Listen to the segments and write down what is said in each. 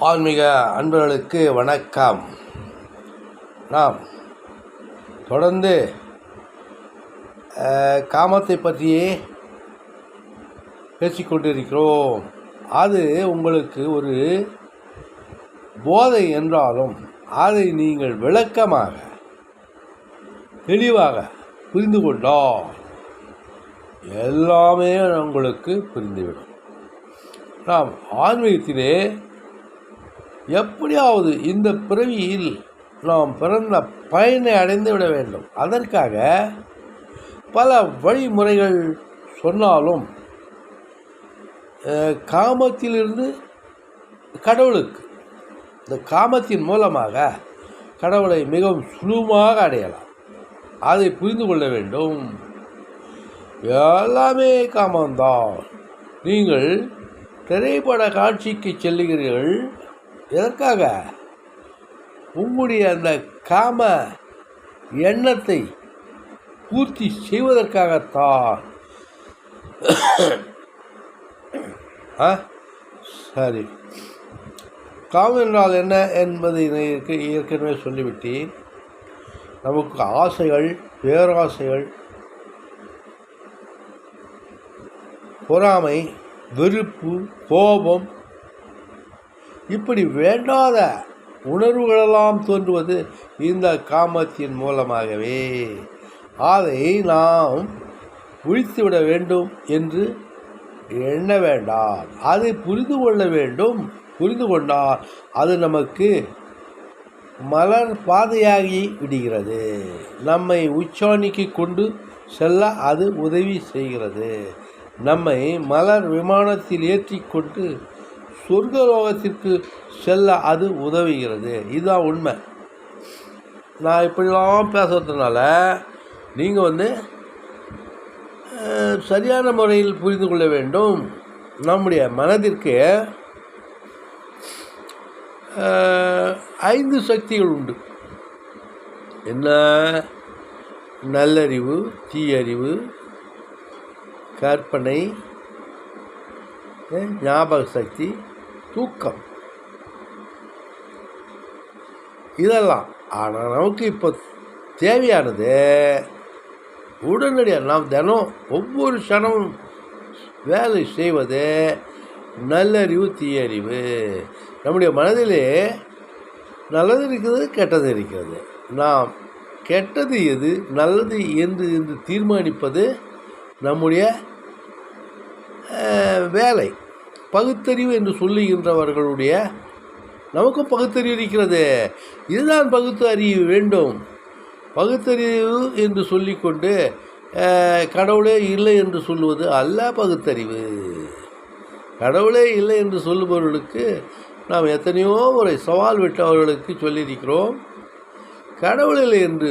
ஆன்மீக அன்பர்களுக்கு வணக்கம். நாம் தொடர்ந்து காமத்தை பற்றியே பேசிக்கொண்டிருக்கிறோம் அது உங்களுக்கு ஒரு போதை என்றாலும் அதை நீங்கள் விளக்கமாக தெளிவாக புரிந்து கொண்டால் எல்லாமே உங்களுக்கு புரிந்துவிடும். நாம் ஆன்மீகத்திலே எப்படியாவது இந்த பிறவியில் நாம் பிறந்த பயனை அடைந்து விட வேண்டும். அதற்காக பல வழிமுறைகள் சொன்னாலும் காமத்திலிருந்து கடவுளுக்கு இந்த காமத்தின் மூலமாக கடவுளை மிகவும் சுலபமாக அடையலாம். அதை புரிந்து கொள்ள வேண்டும். எல்லாமே காமம்தான். நீங்கள் திரைப்பட காட்சிக்கு செல்லுகிறீர்கள். எதற்காக? உங்களுடைய அந்த காம எண்ணத்தை பூர்த்தி செய்வதற்காகத்தான். ஆ? சரி. காமம் என்றால் என்ன என்பதை ஏற்கனவே சொல்லிவிட்டேன். நமக்கு ஆசைகள் பேராசைகள் பொறாமை வெறுப்பு கோபம் இப்படி வேண்டாத உணர்வுகளெல்லாம் தோன்றுவது இந்த காமத்தின் மூலமாகவே. அதை நாம் ஒழித்துவிட வேண்டும் என்று எண்ண வேண்டாம். அதை புரிந்து கொள்ள வேண்டும். புரிந்து கொண்டால் அது நமக்கு மலர் பாதையாகி விடுகிறது. நம்மை உச்சாணிக்கு கொண்டு செல்ல அது உதவி செய்கிறது. நம்மை மலர் விமானத்தில் ஏற்றிக்கொண்டு சொர்க்கலோகத்திற்கு செல்ல அது உதவுகிறது. இதுதான் உண்மை. நான் இப்படிலாம் பேசுறதுனால நீங்கள் வந்து சரியான முறையில் புரிந்து கொள்ள வேண்டும். நம்முடைய மனதிற்கு ஐந்து சக்திகள் உண்டு. என்ன? நல்லறிவு தீயறிவு கற்பனை ஞாபக சக்தி தூக்கம். இதெல்லாம். ஆனால் நமக்கு இப்போ தேவையானது உடனடியாக நாம் தினம் ஒவ்வொரு க்ஷணமும் வேலை செய்வது நல்லறிவு தீயறிவு. நம்முடைய மனதிலே நல்லது இருக்கிறது கெட்டது இருக்கிறது. நாம் கெட்டது எது நல்லது என்று என்று தீர்மானிப்பது நம்முடைய வேலை. பகுத்தறிவு என்று சொல்லுகின்றவர்களுடைய நமக்கும் பகுத்தறிவு இருக்கிறது. இதுதான் பகுத்து அறிவு வேண்டும். பகுத்தறிவு என்று சொல்லிக்கொண்டு கடவுளே இல்லை என்று சொல்லுவது அல்ல பகுத்தறிவு. கடவுளே இல்லை என்று சொல்லுபவர்களுக்கு நாம் எத்தனையோ முறை சவால் விட்டவர்களுக்கு சொல்லியிருக்கிறோம். கடவுள் இல்லை என்று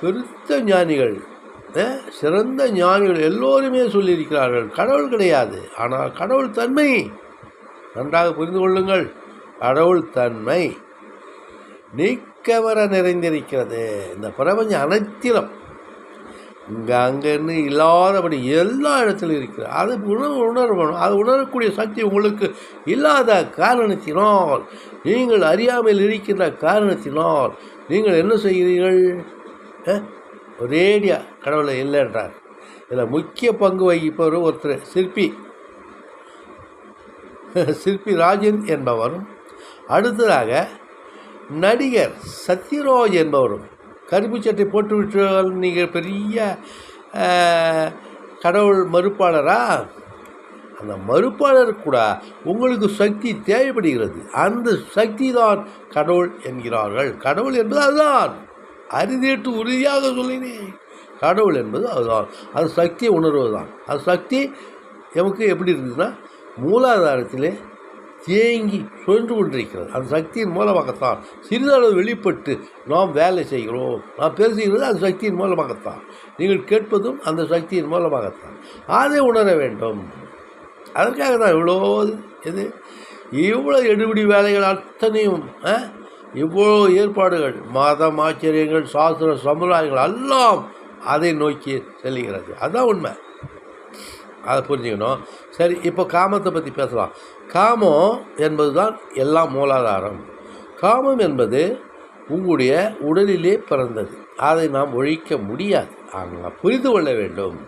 பெருத்த ஞானிகள் சிறந்த ஞானிகள் எல்லோருமே சொல்லியிருக்கிறார்கள். கடவுள் கிடையாது. ஆனால் கடவுள் தன்மை. நன்றாக புரிந்து கொள்ளுங்கள். கடவுள் தன்மை நீக்கவர நிறைந்திருக்கிறது. இந்த பிரபஞ்சம் அனைத்திலும். இங்கே அங்கேன்னு இல்லாதபடி எல்லா இடத்துலையும் இருக்கிறது. அது உணர்வு உணரணும் அது உணரக்கூடிய சக்தி உங்களுக்கு இல்லாத காரணத்தினால் நீங்கள் அறியாமல் இருக்கின்ற காரணத்தினால் நீங்கள் என்ன செய்கிறீர்கள்? அஹ், ஒரேடியா கடவுளை இல்லை என்றார் இதில் முக்கிய பங்கு வகிப்பவர் ஒருத்தர் சிற்பி. சிற்பி ராஜன் என்பவரும் அடுத்ததாக நடிகர் சத்யராஜ் என்பவரும் கருப்பு சட்டை போட்டுவிட்டால் நீங்கள் பெரிய கடவுள் மறுப்பாளரா? அந்த மறுப்பாளர் கூட உங்களுக்கு சக்தி தேவைப்படுகிறது. அந்த சக்தி தான் கடவுள் என்கிறார்கள். கடவுள் என்பது அதுதான். அறுதிட்டு உறுதியாக சொல்லினேன். கடவுள் என்பது அதுதான். அது சக்தியை உணர்வது தான் அது சக்தி எமக்கு எப்படி இருக்குதுன்னா மூலாதாரத்திலே தேங்கி சுழன்று கொண்டிருக்கிறது. அந்த சக்தியின் மூலமாகத்தான். சிறிதளவு வெளிப்பட்டு நாம் வேலை செய்கிறோம். நாம் பேசுகிறது அந்த சக்தியின் மூலமாகத்தான். நீங்கள் கேட்பதும் அந்த சக்தியின் மூலமாகத்தான். அதை உணர வேண்டும். அதற்காக தான் இவ்வளோ இது. இவ்வளோ எடுபிடி வேலைகள் அத்தனையும் ஆ? இவ்வளோ ஏற்பாடுகள் மதம் ஆச்சரியங்கள் சாஸ்திர சமுதாயங்கள் எல்லாம் அதை நோக்கி செல்கிறது அதுதான் உண்மை. அதை புரிஞ்சுக்கணும். சரி இப்போ காமத்தை பற்றி பேசலாம். காமம் என்பது தான் எல்லாம் மூலாதாரம். காமம் என்பது உங்களுடைய உடலிலே பிறந்தது. அதை நாம் ஒழிக்க முடியாது. ஆனால் புரிந்து கொள்ள வேண்டும்.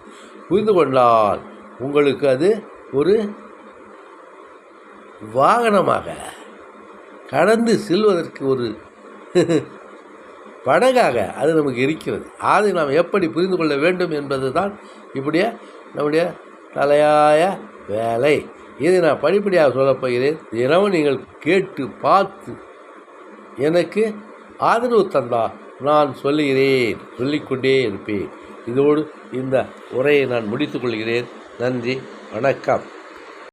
புரிந்து கொண்டால் உங்களுக்கு அது ஒரு வாகனமாக கடந்து செல்வதற்கு ஒரு படகாக அது நமக்கு இருக்கிறது. அதை நாம் எப்படி புரிந்து கொள்ள வேண்டும் என்பது தான் இப்படியே நம்முடைய தலையாய வேலை. இதை நான் படிப்படியாக சொல்லப்போகிறேன் தினமும் நீங்கள் கேட்டு பார்த்து எனக்கு ஆதரவு தந்தா நான் சொல்லுகிறேன். சொல்லிக்கொண்டே இருப்பேன். இதோடு இந்த உரையை நான் முடித்துக்கொள்கிறேன் நன்றி. வணக்கம்.